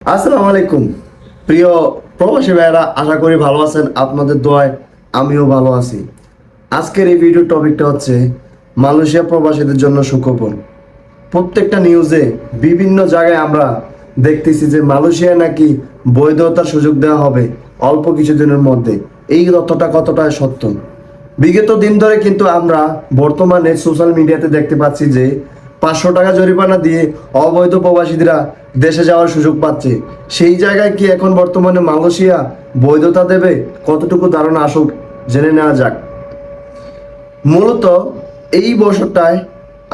আসসালামু আলাইকুম। প্রিয় প্রবাসী ভাইয়েরা, আশা করি ভালো আছেন। আপনাদের দোয়ায় আমিও ভালো আছি। আজকের এই ভিডিও টপিকটা হচ্ছে মালয়েশিয়া প্রবাসীদের জন্য সুখবর। প্রত্যেকটা নিউজে বিভিন্ন জায়গায় আমরা দেখতেছি যে মালয়েশিয়া নাকি বৈধতার সুযোগ দেওয়া হবে অল্প কিছুদিনের মধ্যে। এই তথ্যটা কতটা সত্য? বিগত দিন ধরে কিন্তু আমরা বর্তমানে সোশ্যাল মিডিয়াতে দেখতে পাচ্ছি যে পাঁচশো টাকা জরিমানা দিয়ে অবৈধ প্রবাসীরা দেশে যাওয়ার সুযোগ পাচ্ছে। সেই জায়গায় কি এখন বর্তমানে মালয়েশিয়া বৈধতা দেবে? কতটুকু ধারণা আসুক, জেনে নেওয়া যাক। মূলত এই বছরটায়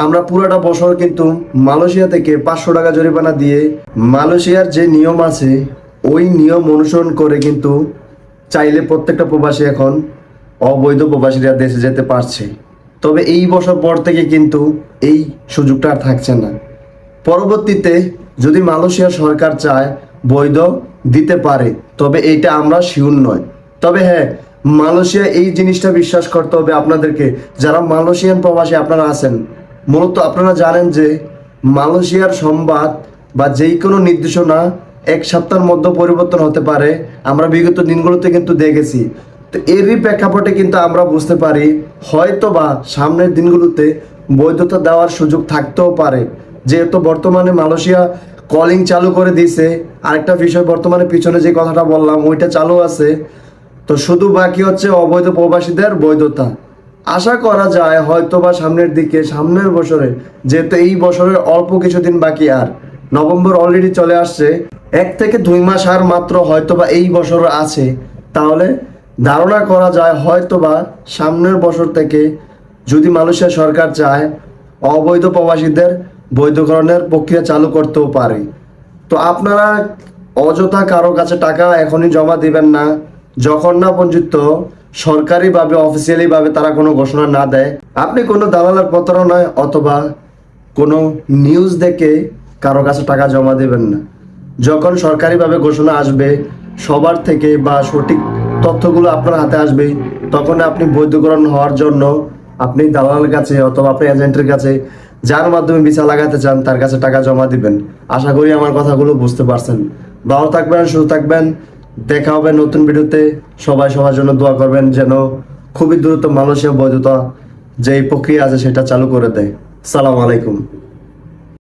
আমরা পুরোটা বছর কিন্তু মালয়েশিয়া থেকে পাঁচশো টাকা জরিমানা দিয়ে মালয়েশিয়ার যে নিয়ম আছে, ওই নিয়ম অনুসরণ করে কিন্তু চাইলে প্রত্যেকটা প্রবাসী এখন অবৈধ প্রবাসীরা দেশে যেতে পারছে। তবে এই বছর পর থেকে কিন্তু এই সুযোগটা আর থাকছে না। পরবর্তীতে যদি মালয়েশিয়ার সরকার চায় বৈধ দিতে পারে, তবে এইটা আমরা শিউর নয়। তবে হ্যাঁ মালয়েশিয়া এই জিনিসটা বিশ্বাস করতে হবে আপনাদেরকে। যারা মালয়েশিয়ান প্রবাসী আপনারা আছেন, মূলত আপনারা জানেন যে মালয়েশিয়ার সংবাদ বা যেই কোনো নির্দেশনা এক সপ্তাহের মধ্যে পরিবর্তন হতে পারে। আমরা বিগত দিনগুলোতে কিন্তু দেখেছি তো এরই প্রেক্ষাপটে কিন্তু আমরা বুঝতে পারি হয়তো বা সামনের দিনগুলোতে বৈধতা দেওয়ার সুযোগ থাকতেও পারে। যেহেতু বর্তমানে মালয়েশিয়া কলিং চালু করে দিয়েছে, আরেকটা বিষয় বর্তমানে পিছনে যে কথাটা বললাম, ওইটা চালু আছে। তো শুধু বাকি হচ্ছে অবৈধ প্রবাসীদের বৈধতা। আশা করা যায় হয়তো বা সামনের দিকে, সামনের বছরে, যেহেতু এই বছরের অল্প কিছুদিন বাকি আর, নভেম্বর অলরেডি চলে আসছে, এক থেকে দুই মাস আর মাত্র হয়তো বা এই বছর আছে। তাহলে ধারণা করা যায় হয়তো বা সামনের বছর থেকে যদি মালয়েশিয়া সরকার চায়, অবৈধ প্রবাসীদের বৈধকরণের প্রক্রিয়া চালু করতেও পারে। তো আপনারা অযথা কারও কাছে টাকা এখনই জমা দিবেন না। যখন না পর্যন্ত সরকারিভাবে অফিসিয়ালিভাবে তারা কোনো ঘোষণা না দেয়। আপনি কোনো দালালের প্রতারণায় অথবা কোনো নিউজ দেখে কারও কাছে টাকা জমা দেবেন না। যখন সরকারিভাবে ঘোষণা আসবে, সবার থেকে বা সঠিক তথ্যগুলো আপনার হাতে আসবে, তখন আপনি বৈধকরণ হওয়ার জন্য আপনি দালালের কাছে অথবা আপনি এজেন্টের কাছে যার মাধ্যমে ভিসা লাগাতে চান, তার কাছে টাকা জমা দিবেন। আশা করি আমার কথাগুলো বুঝতে পারছেন। ভালো থাকবেন, সুস্থ থাকবেন। দেখা হবে নতুন ভিডিওতে। সবাই সবার জন্য দোয়া করবেন যেন খুবই দ্রুত মালয়েশিয়া বৈধতা যে প্রক্রিয়া আছে সেটা চালু করে দেয়। সালাম আলাইকুম।